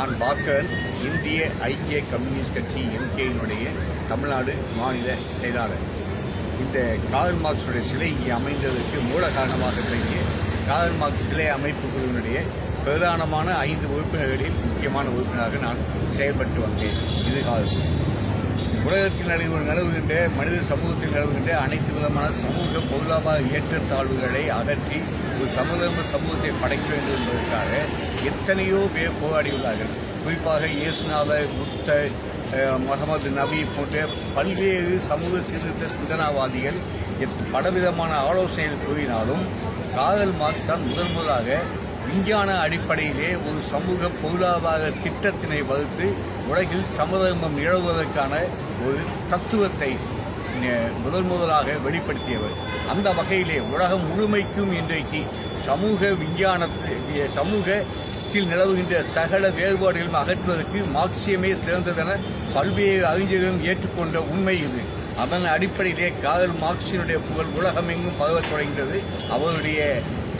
நான் பாஸ்கரன் இந்திய ஐக்கிய கம்யூனிஸ்ட் கட்சி எம்கேயினுடைய தமிழ்நாடு மாநில செயலாளர். இந்த கார்ல் மார்க்ஸுடைய சிலை இங்கே அமைந்ததற்கு மூல காரணமாக விளங்கிய கார்ல் மார்க்ஸ் சிலை அமைப்பு குழுவினுடைய பிரதானமான ஐந்து உறுப்பினர்களில் முக்கியமான உறுப்பினராக நான் செயல்பட்டு வந்தேன். இது காலம் உலகத்தில் நிலவு நிலவுகின்ற மனித சமூகத்தில் நிலவுகின்ற அனைத்து விதமான சமூக பொருளாதார ஏற்றத்தாழ்வுகளை அகற்றி ஒரு சமூக சமூகத்தை படைக்க வேண்டும் என்பதற்காக எத்தனையோ பேர் போராடியுள்ளார்கள் குறிப்பாக இயேசுநாதர் புத்த முகமது நபி போன்ற பல்வேறு சமூக சீர்திருத்த சிந்தனாவாதிகள் எத்- பலவிதமான ஆலோசனைகள் கூறினாலும் காதல் மார்க்ஸ் தான் முதல் முதலாக விஞ்ஞான அடிப்படையிலே ஒரு சமூக பொருளாதார திட்டத்தினை வகுத்து உலகில் சமதர்மம் நிலவுவதற்கான ஒரு தத்துவத்தை முதல் முதலாக வெளிப்படுத்தியவர். அந்த வகையிலே உலகம் முழுமைக்கும் இன்றைக்கு சமூக விஞ்ஞானத்தை சமூகத்தில் நிலவுகின்ற சகல வேறுபாடுகளும் அகற்றுவதற்கு மார்க்சியமே சிறந்ததென பல்வேறு அறிஞர்களும் ஏற்றுக்கொண்ட உண்மை இது. அதன் அடிப்படையிலே காதல் மார்க்சினுடைய புகழ் உலகமெங்கும் பரவத் தொடங்கியது அவருடைய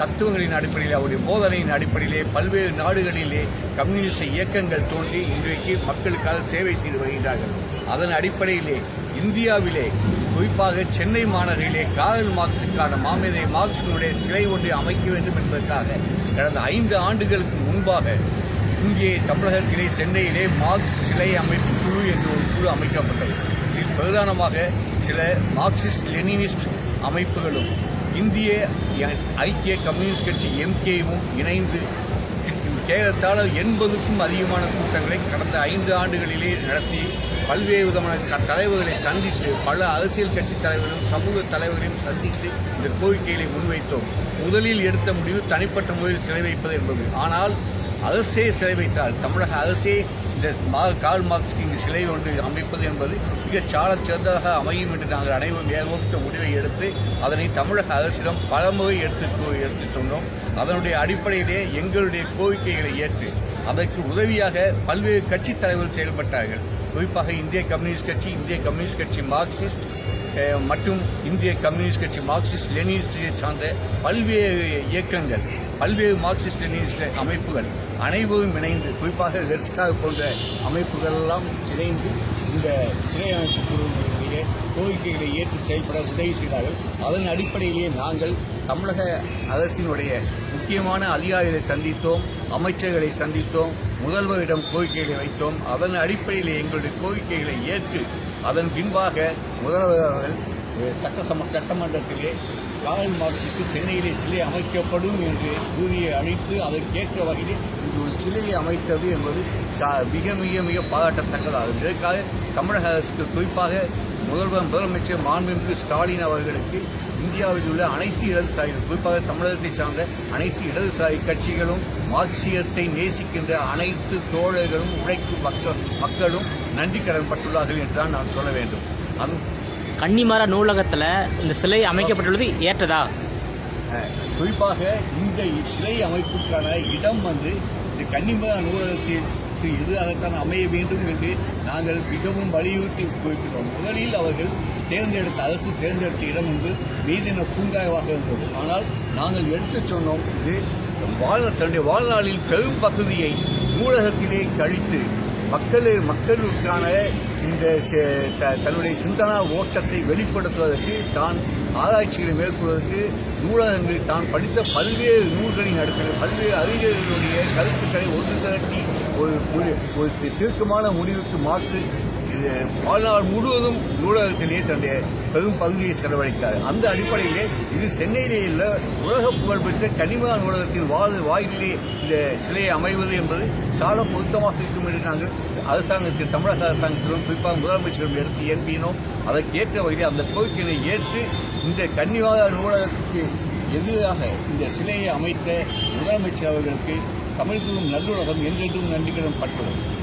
தத்துவங்களின் அடிப்படையில் அவருடைய போதனையின் அடிப்படையிலே பல்வேறு நாடுகளிலே கம்யூனிச இயக்கங்கள் தோன்றி இன்றைக்கு மக்களுக்காக சேவை செய்து வருகின்றார்கள். அதன் அடிப்படையிலே இந்தியாவிலே குறிப்பாக சென்னை மாநகரிலே காரல் மார்க்ஸுக்கான மாமேதை மார்க்சினுடைய சிலை ஒன்றை அமைக்க வேண்டும் என்பதற்காக கடந்த ஐந்து ஆண்டுகளுக்கு முன்பாக இங்கே தமிழகத்திலே சென்னையிலே மார்க்ஸ் சிலை அமைப்பு குழு என்ற ஒரு குழு அமைக்கப்பட்டது. இதில் பிரதானமாக சில மார்க்சிஸ்ட் லெனினிஸ்ட் அமைப்புகளும் இந்திய ஐக்கிய கம்யூனிஸ்ட் கட்சி எம்கேவும் இணைந்து கேரளத்தால் எண்பதுக்கும் அதிகமான கூட்டங்களை கடந்த ஐந்து ஆண்டுகளிலே நடத்தி பல்வேறு விதமான க- தலைவர்களை சந்தித்து பல அரசியல் கட்சி தலைவர்களும் சமூக தலைவர்களையும் சந்தித்து இந்த கோரிக்கைகளை முன்வைத்தோம். முதலில் எடுத்த முடிவு தனிப்பட்ட முறையில் சிலை வைப்பது என்பது. ஆனால் அரசே சிலை வைத்தால் தமிழக அரசே இந்த மா கால் மார்க்ஸ் இங்கு சிலை ஒன்று அமைப்பது என்பது மிக சாலச் சிறந்ததாக அமையும் என்று நாங்கள் அனைவரும் ஏகோபித்த முடிவை எடுத்து அதனை தமிழக அரசிடம் பலமுறை எடுத்து எடுத்து சொன்னோம். அதனுடைய அடிப்படையிலே எங்களுடைய கோரிக்கைகளை ஏற்று அதற்கு உதவியாக பல்வேறு கட்சி தலைவர்கள் செயல்பட்டார்கள். குறிப்பாக இந்திய கம்யூனிஸ்ட் கட்சி இந்திய கம்யூனிஸ்ட் கட்சி மார்க்சிஸ்ட் மற்றும் இந்திய கம்யூனிஸ்ட் கட்சி மார்க்சிஸ்ட் லெனினிஸ்டை சார்ந்த பல்வேறு இயக்கங்கள் பல்வேறு மார்க்சிஸ்ட் லெனினிஸ்ட் அமைப்புகள் அனைவரும் இணைந்து குறிப்பாக ரெட்ஸ்டார் போன்ற அமைப்புகள் எல்லாம் இணைந்து இந்த சிலை அமைப்பு குழுவினுடைய கோரிக்கைகளை ஏற்று செயல்பட உதவி செய்தார்கள். அதன் அடிப்படையிலேயே நாங்கள் தமிழக அரசினுடைய முக்கியமான அதிகாரிகளை சந்தித்தோம் அமைச்சர்களை சந்தித்தோம் முதல்வரிடம் கோரிக்கைகளை வைத்தோம். அதன் அடிப்படையில் எங்களுடைய கோரிக்கைகளை ஏற்று அதன் பின்பாக முதல்வர் அவர்கள் அஹ், சட்டசம சட்டமன்றத்திலே கார்ல் மார்க்சுக்கு சென்னையிலே சிலை அமைக்கப்படும் என்று கூறியை அழைத்து அதற்கேற்ற வகையில் இங்கு ஒரு சிலையை அமைத்தது என்பது சா- மிக மிக மிக பாராட்டத்தக்கதாகும். இதற்காக தமிழக அரசுக்கு குறிப்பாக முதல்வர் முதலமைச்சர் மாண்புமிகு ஸ்டாலின் அவர்களுக்கு இந்தியாவில் உள்ள அனைத்து இடதுசாரிகள் குறிப்பாக தமிழகத்தை சார்ந்த அனைத்து இடதுசாரி கட்சிகளும் மார்க்சியத்தை நேசிக்கின்ற அனைத்து தோழர்களும் உழைக்கும் மக்கள் மக்களும் நன்றி கடன்பட்டுள்ளார்கள் என்றுதான் நான் சொல்ல வேண்டும். அந்த கன்னிமர நூலகத்தில் இந்த சிலை அமைக்கப்பட்டுள்ளது ஏற்றதா? குறிப்பாக இந்த சிலை அமைப்புக்கான இடம் வந்து இந்த கன்னிமர நூலகத்திற்கு எதிராகத்தான் அமைய வேண்டும் என்று நாங்கள் மிகவும் வலியுறுத்தி குறிப்பிட்டோம் முதலில் அவர்கள் தேர்ந்தெடுத்த அரசு தேர்ந்தெடுத்த இடம் என்று மீதின பூங்காவாக இருந்தது. ஆனால் நாங்கள் எடுத்துச் சொன்னோம் இது வாழ் தன்னுடைய வாழ்நாளில் பெரும் பகுதியை நூலகத்திலே கழித்து மக்கள் மக்களுக்கான இந்த செ- த- தன்னுடைய சிந்தனா ஓட்டத்தை வெளிப்படுத்துவதற்கு தான் ஆராய்ச்சிகளை மேற்கொள்வதற்கு நூலகங்களில் தான் படித்த பல்வேறு நூல்களின் அடிப்படையில் பல்வேறு அறிஞர்களுடைய கருத்துக்களை ஒன்று திரட்டி ஒரு ஒரு தி- தீர்க்கமான முடிவுக்கு மாற்று வாழ்நாள் முழுவதும் நூலகத்திலேயே தன்னுடைய பெரும் பகுதியை செலவழித்தார். அந்த அடிப்படையிலே இது சென்னையிலே உள்ள உலக புகழ்பெற்ற கனிமா நூலகத்தின் வாழ் வாயிலே இந்த சிலையை அமைவது என்பது சால பொருத்தமாக இருக்கும் என்று நாங்கள் அரசாங்கத்தில் தமிழக அரசாங்கத்திலும் குறிப்பாக முதலமைச்சரும் எடுத்து ஏற்பினோம் அதற்கேற்ற வகையில் அந்த கோரிக்கையை ஏற்று இந்த கன்னிவாத நூலகத்துக்கு எதிராக இந்த சிலையை அமைத்த முதலமைச்சர் அவர்களுக்கு தமிழ்தும் நல்லுலகம் என்றென்றும் நன்றிகளும் பட்டுள்ளது.